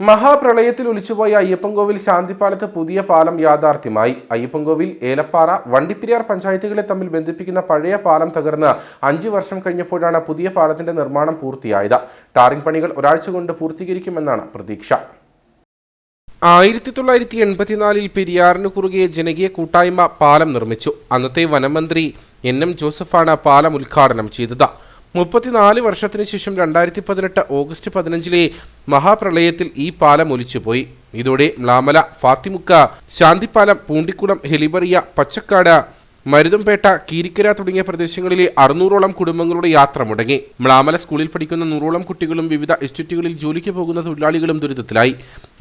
മഹാപ്രളയത്തിൽ ഒലിച്ചുപോയ അയ്യപ്പൻകോവിൽ ശാന്തിപ്പാലത്ത് പുതിയ പാലം യാഥാർത്ഥ്യമായി. അയ്യപ്പൻകോവിൽ ഏലപ്പാറ വണ്ടിപ്പെരിയാർ പഞ്ചായത്തുകളെ തമ്മിൽ ബന്ധിപ്പിക്കുന്ന പഴയ പാലം തകർന്ന് അഞ്ചു വർഷം കഴിഞ്ഞപ്പോഴാണ് പുതിയ പാലത്തിന്റെ നിർമ്മാണം പൂർത്തിയായത്. ടാറിംഗ് പണികൾ ഒരാഴ്ച കൊണ്ട് പൂർത്തീകരിക്കുമെന്നാണ് പ്രതീക്ഷ. ആയിരത്തി തൊള്ളായിരത്തി എൺപത്തിനാലിൽ പെരിയാറിന് കുറുകെ ജനകീയ കൂട്ടായ്മ പാലം നിർമ്മിച്ചു. അന്നത്തെ വനമന്ത്രി എൻ എം ജോസഫാണ് പാലം ഉദ്ഘാടനം ചെയ്തത്. മുപ്പത്തിനാല് വർഷത്തിന് ശേഷം രണ്ടായിരത്തി പതിനെട്ട് ഓഗസ്റ്റ് പതിനഞ്ചിലെ മഹാപ്രളയത്തിൽ ഈ പാലം ഒലിച്ചുപോയി. ഇതോടെ മ്ലാമല ഫാത്തിമുക്ക ശാന്തിപ്പാലം പൂണ്ടിക്കുളം ഹെലിബറിയ പച്ചക്കാട് മരുതംപേട്ട കീരിക്കര തുടങ്ങിയ പ്രദേശങ്ങളിലെ അറുന്നൂറോളം കുടുംബങ്ങളുടെ യാത്ര മുടങ്ങി. മ്ലാമല സ്കൂളിൽ പഠിക്കുന്ന നൂറോളം കുട്ടികളും വിവിധ എസ്റ്റേറ്റുകളിൽ ജോലിക്ക് പോകുന്ന തൊഴിലാളികളും ദുരിതത്തിലായി.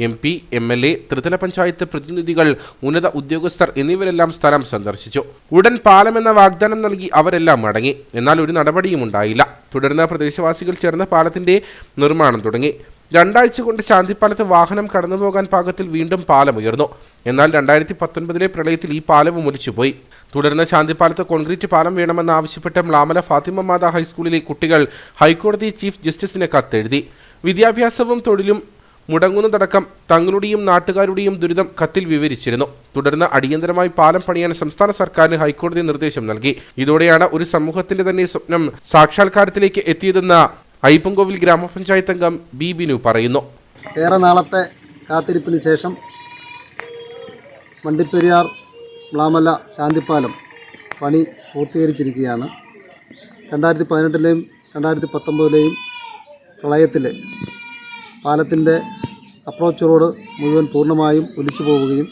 M P M L A ത്രിതല പഞ്ചായത്ത് പ്രതിനിധികൾ ഉന്നത ഉദ്യോഗസ്ഥർ എന്നിവരെല്ലാം സ്ഥലം സന്ദർശിച്ചു. ഉടൻ പാലമെന്ന വാഗ്ദാനം നൽകി അവരെല്ലാം മടങ്ങി. എന്നാൽ ഒരു നടപടിയും ഉണ്ടായില്ല. തുടർന്ന് പ്രദേശവാസികൾ ചേർന്ന പാലത്തിന്റെ നിർമ്മാണം തുടങ്ങി. രണ്ടാഴ്ച കൊണ്ട് ശാന്തിപ്പാലത്ത് വാഹനം കടന്നുപോകാൻ പാകത്തിൽ വീണ്ടും പാലം ഉയർന്നു എന്നാൽ രണ്ടായിരത്തി പത്തൊൻപതിലെ പ്രളയത്തിൽ ഈ പാലവും ഒലിച്ചുപോയി. തുടർന്ന് ശാന്തിപ്പാലത്ത് കോൺക്രീറ്റ് പാലം വേണമെന്ന് ആവശ്യപ്പെട്ട് മ്ലാമല ഫാത്തിമ മാത ഹൈസ്കൂളിലെ കുട്ടികൾ ഹൈക്കോടതി ചീഫ് ജസ്റ്റിസിന് കത്തെഴുതി. വിദ്യാഭ്യാസവും തൊഴിലും മുടങ്ങുന്നതടക്കം തങ്ങളുടെയും നാട്ടുകാരുടെയും ദുരിതം കത്തിൽ വിവരിച്ചിരുന്നു. തുടർന്ന് അടിയന്തരമായി പാലം പണിയാൻ സംസ്ഥാന സർക്കാരിന് ഹൈക്കോടതി നിർദ്ദേശം നൽകി. ഇതോടെയാണ് ഒരു സമൂഹത്തിന്റെ തന്നെ സ്വപ്നം സാക്ഷാത്കാരത്തിലേക്ക് എത്തിയതെന്ന് അയ്യപ്പൻകോവിൽ ഗ്രാമപഞ്ചായത്ത് അംഗം ബി ബിനു പറയുന്നു. ഏറെ നാളത്തെ കാത്തിരിപ്പിന് ശേഷം വണ്ടിപ്പെരിയാർ മ്ലാമല ശാന്തിപ്പാലം പണി പൂർത്തീകരിച്ചിരിക്കുകയാണ്. രണ്ടായിരത്തി പതിനെട്ടിലെയും രണ്ടായിരത്തി പത്തൊമ്പതിലെയും പ്രളയത്തിൽ പാലത്തിന്റെ അപ്രോച്ച് റോഡ് മുഴുവൻ പൂർണമായും ഒലിച്ചു പോവുകയും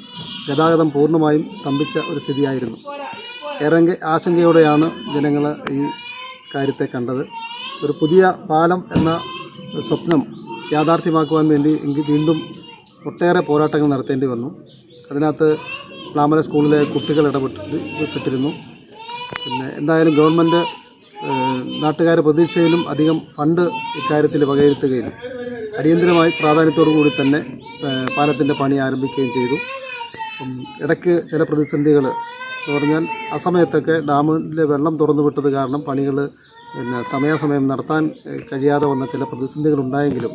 ഗതാഗതം പൂർണമായും സ്തംഭിച്ച ഒരു സ്ഥിതിയായിരുന്നു. ഏറെ ആശങ്കയോടെയാണ് ജനങ്ങൾ ഈ കാര്യത്തെ കണ്ടത്. ഒരു പുതിയ പാലം എന്ന സ്വപ്നം യാഥാർത്ഥ്യമാക്കുവാൻ വേണ്ടി എങ്കിൽ വീണ്ടും ഒട്ടേറെ പോരാട്ടങ്ങൾ നടത്തേണ്ടി വന്നു. അതിനകത്ത് പ്ലാമല സ്കൂളിലെ കുട്ടികൾ ഇടപെട്ടിരുന്നു പെട്ടിരുന്നു. പിന്നെ എന്തായാലും ഗവൺമെന്റ് നാട്ടുകാരെ പ്രതീക്ഷയിലും അധികം ഫണ്ട് ഇക്കാര്യത്തിൽ വകയിരുത്തുകയും അടിയന്തരമായി പ്രാധാന്യത്തോടു കൂടി തന്നെ പാലത്തിന്റെ പണി ആരംഭിക്കുകയും ചെയ്തു. ഇടയ്ക്ക് ചില പ്രതിസന്ധികൾ എന്ന് പറഞ്ഞാൽ ആ സമയത്തൊക്കെ ഡാമിലെ വെള്ളം തുറന്നു വിട്ടത് കാരണം പണികൾ പിന്നെ സമയാസമയം നടത്താൻ കഴിയാതെ വന്ന ചില പ്രതിസന്ധികളുണ്ടായെങ്കിലും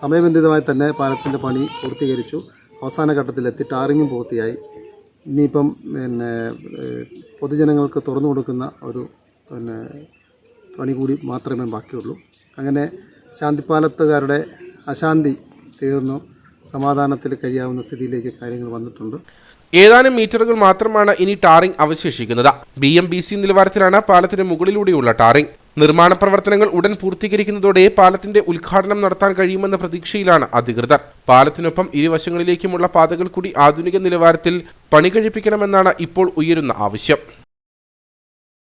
സമയബന്ധിതമായി തന്നെ പാലത്തിന്റെ പണി പൂർത്തീകരിച്ചു. അവസാന ഘട്ടത്തിൽ എത്തി ടാറിങ്ങും പൂർത്തിയായി. ഇനിയിപ്പം പിന്നെ പൊതുജനങ്ങൾക്ക് തുറന്നു കൊടുക്കുന്ന ഒരു പിന്നെ പണി കൂടി മാത്രമേ ബാക്കിയുള്ളൂ. അങ്ങനെ ശാന്തിപ്പാലത്തുകാരുടെ അശാന്തി തീർന്നു. സമാധാനത്തിൽ കഴിയാവുന്ന സ്ഥിതിയിലേക്ക് കാര്യങ്ങൾ വന്നിട്ടുണ്ട്. ഏതാനും മീറ്ററുകൾ മാത്രമാണ് ഇനി ടാറിംഗ് അവശേഷിക്കുന്നത്. ബി എം ബി സി നിലവാരത്തിലാണ് പാലത്തിന് മുകളിലൂടെയുള്ള ടാറിംഗ്. നിർമ്മാണ പ്രവർത്തനങ്ങൾ ഉടൻ പൂർത്തീകരിക്കുന്നതോടെ പാലത്തിന്റെ ഉദ്ഘാടനം നടത്താൻ കഴിയുമെന്ന പ്രതീക്ഷയിലാണ് അധികൃതർ. പാലത്തിനൊപ്പം ഇരുവശങ്ങളിലേക്കുമുള്ള പാതകൾ കൂടി ആധുനിക നിലവാരത്തിൽ പണി കഴിപ്പിക്കണമെന്നാണ് ഇപ്പോൾ ഉയരുന്ന ആവശ്യം.